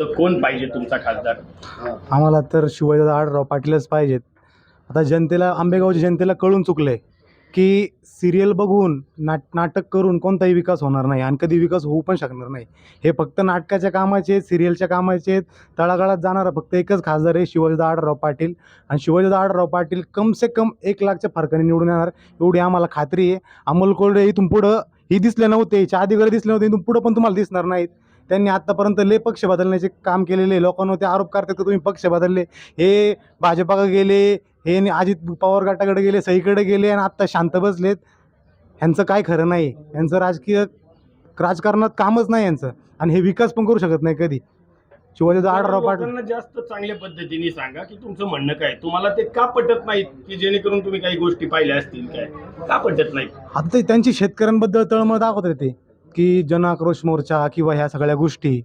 वाटतं कोण पाहिजे तुमचा खासदार? आम्हाला तर शिवाजीदादा आढळराव पाटीलच पाहिजेत. आता जनतेला आंबेगावच्या जनतेला कळून चुकलं आहे की सिरियल बघून नाट नाटक करून कोणताही विकास होणार नाही आणि कधी विकास होऊ पण शकणार नाही. हे फक्त नाटकाच्या कामाचे आहेत सिरियलच्या कामाचे आहेत. तळागाळात जाणारा फक्त एकच खासदार आहे शिवाजीदा आडराव पाटील. आणि शिवाजीदा आडराव पाटील कम से कम एक लाखच्या फरकाने निवडून येणार एवढी आम्हाला खात्री आहे. अमोल कोल्डे इथून पुढं ही दिसले नव्हते याच्या आधी दिसले नव्हते इथून पुढं पण तुम्हाला दिसणार नाहीत. त्यांनी आत्तापर्यंत लय पक्ष बदलण्याचे काम केलेले. लोकांवर ते आरोप करतात की तुम्ही पक्ष बदलले. हे भाजपाकडे गेले हे अजित पवार गटाकडे गेले सईकडे गेले आणि आत्ता शांत बसलेत. ह्यांचं काय खरं नाही. यांचं राजकीय राजकारणात कामच नाही यांचं आणि हे विकास पण करू शकत नाही कधी. शिवाजी आढळराव पाटील. जास्त चांगल्या पद्धतीने सांगा की तुमचं म्हणणं काय? तुम्हाला ते का पटत नाहीत की जेणेकरून तुम्ही काही गोष्टी पाहिल्या असतील काय? का पटत नाहीत? आता त्यांची शेतकऱ्यांबद्दल तळमळ दाखवतात ते की जन आक्रोश मोर्चा किंवा ह्या सगळ्या गोष्टी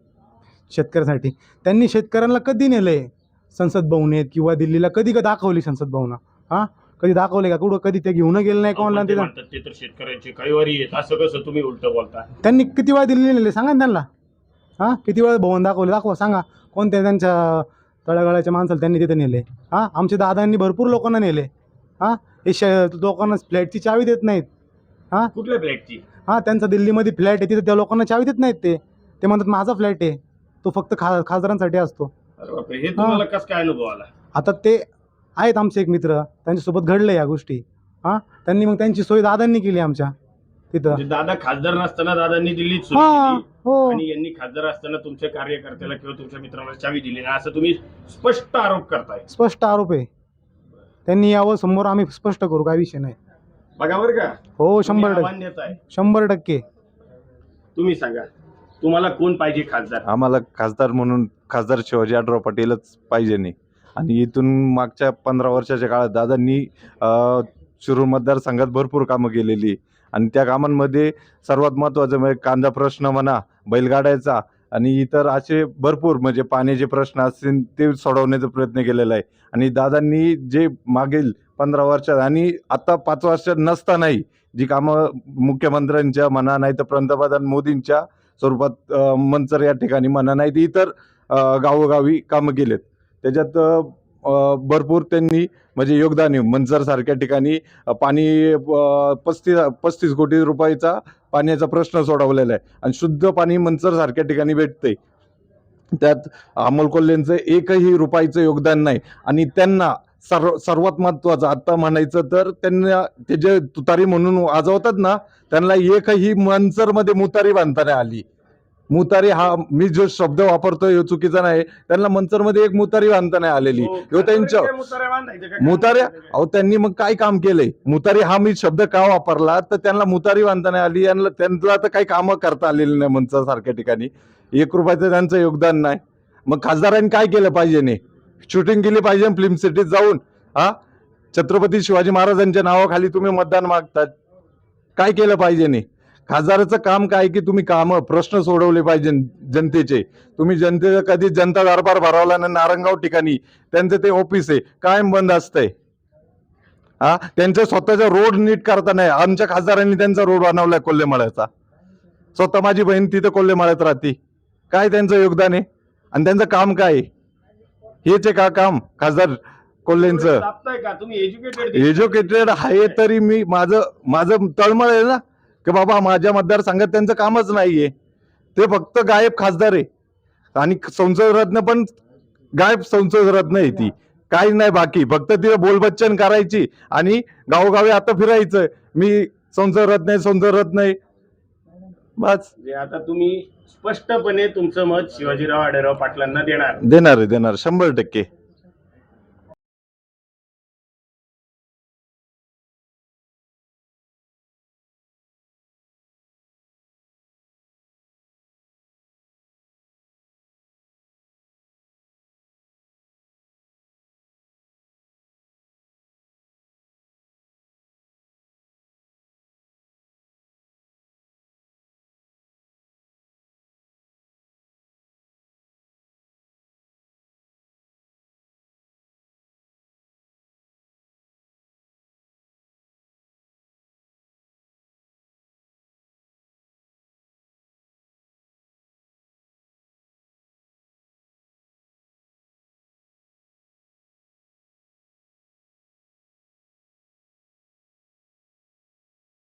शेतकऱ्यांसाठी. त्यांनी शेतकऱ्यांना कधी नेलंय संसद भवनेत किंवा दिल्लीला कधी का दाखवली संसद भवनं? हां? कधी दाखवले का? कुठं? कधी ते घेऊन गेले नाही कोणाला ते तर शेतकऱ्यांचे कैवारी आहेत. असं कसं तुम्ही उलट बोलता? त्यांनी किती वेळा दिल्ली नेले? सांगा ना त्यांना. हां? किती वेळा भवन दाखवले? दाखवा सांगा. कोणत्या त्यांच्या तळागाळाच्या माणसाला त्यांनी तिथे नेले? हां? आमच्या दादांनी भरपूर लोकांना नेले. हां? हे श लोकांना फ्लॅटची चावी देत नाहीत. हां? कुठल्या फ्लॅटची? हां त्यांचा दिल्लीमध्ये फ्लॅट आहे तिथे त्या लोकांना चावी देत नाहीत ते. ते म्हणतात माझा फ्लॅट आहे. तो फक्त खा खासदारांसाठी असतो. अरे बापरे हे तुम्हाला कसं काय अनुभव आला? आता ते आहेत आमचे एक मित्र त्यांच्यासोबत घडलं या गोष्टी. हां त्यांनी मग त्यांची सोय दादांनी केली आमच्या तिथं. म्हणजे दादा खासदार नसताना दादांनी दिल्लीत सुरू हां केली हो. आणि यांनी खासदार असताना तुमच्या कार्यकर्त्याला किंवा तुमच्या मित्राला चावी दिली नाही. असं तुम्ही स्पष्ट आरोप करताय. स्पष्ट आरोप आहे. त्यांनी यावं समोर आम्ही स्पष्ट करू काय विषय नाही. बघा बरं का. हो शंभर तुम्ही टक्के देताय शंभर टक्के. तुम्ही सांगा तुम्हाला कोण पाहिजे खासदार? आम्हाला खासदार म्हणून खासदार शिवाजी आढराव पाटीलच पाहिजे नाही. आणि इथून मागच्या पंधरा वर्षाच्या काळात दादांनी अ, शिरूर मतदारसंघात भरपूर कामं केलेली. आणि त्या कामांमध्ये सर्वात महत्त्वाचं म्हणजे कांदा प्रश्न म्हणा बैलगाड्याचा आणि इतर असे भरपूर म्हणजे पाण्याचे प्रश्न असतील ते सोडवण्याचा प्रयत्न केलेला आहे. आणि दादांनी जे मागील पंधरा वर्षात. आणि आता पाच वर्षात नसतानाही जी कामं मुख्यमंत्र्यांच्या म्हणा नाही तर पंतप्रधान मोदींच्या स्वरूपात मंचर या ठिकाणी म्हणा नाही तर इतर गावोगावी कामं केलेत. त्याच्यात भरपूर त्यांनी म्हणजे योगदान आहे. मंचरसारख्या ठिकाणी पाणी पस्तीस पस्तीस कोटी रुपयाचा पाण्याचा प्रश्न सोडवलेला आहे. आणि शुद्ध पाणी मंचरसारख्या ठिकाणी भेटते त्यात अमोल कोल्हेंचं एकही रुपयाचं योगदान नाही. आणि त्यांना सर्व सर्वात महत्त्वाचं आत्ता म्हणायचं तर त्यांना ते जे तुतारी म्हणून वाजवतात ना त्यांना एकही मंचरमध्ये मुतारी बांधता आली. मुतारी हा मी जो शब्द वापरतोय चुकीचा नाही त्यांना मंचरमध्ये एक मुतारी बांधता नाही आलेली. हो, त्यांच्या मुताऱ्या? मुताऱ्या अहो त्यांनी मग काय काम केलंय? मुतारी हा मी शब्द का वापरला? तर त्यांना मुतारी बांधता नाही आली यांना त्यांना तर काही कामं करता आलेली नाही मंचर सारख्या ठिकाणी. एक रुपयाचं त्यांचं योगदान नाही. मग खासदारांनी काय केलं पाहिजे नाही शूटिंग केली पाहिजे फिल्म सिटीत जाऊन हा? छत्रपती शिवाजी महाराजांच्या नावाखाली तुम्ही मतदान मागतात. काय केलं पाहिजे नाही खासदाराचं काम काय की तुम्ही कामं प्रश्न सोडवले पाहिजे जनतेचे. तुम्ही जनतेचा कधी जनता दरबार भरवला ना नारंगाव ठिकाणी. त्यांचं ते ऑफिस आहे. कायम बंद असतंय. हा? त्यांच्या स्वतःचा रोड नीट करता नाही. आमच्या खासदारांनी त्यांचा रोड बनवलाय कोल्हेमाळ्याचा. स्वतः माझी बहीण तिथं कोल्हेमाळ्यात राहते. काय त्यांचं योगदान आहे? आणि त्यांचं काम काय आहे? हेच आहे का काम? खासदार कोल्हेंचं. एज्युकेटेड आहे तरी मी माझं माझं तळमळ आहे ना? की बाबा माझ्या मतदारसंघात त्यांचं कामच नाहीये. ते फक्त गायब खासदार आहे. आणि संसद रत्न पण गायब संसद रत्न आहे ती. काही नाही बाकी. फक्त तिला बोलबच्चन करायची आणि गावोगावी आता फिरायचं. मी संसद रत्न आहे संसद रत्न आहे. बस. म्हणजे आता तुम्ही स्पष्टपणे तुमचं मत शिवाजीराव आढळराव पाटलांना देणार. देणार आहे देणार शंभर टक्के.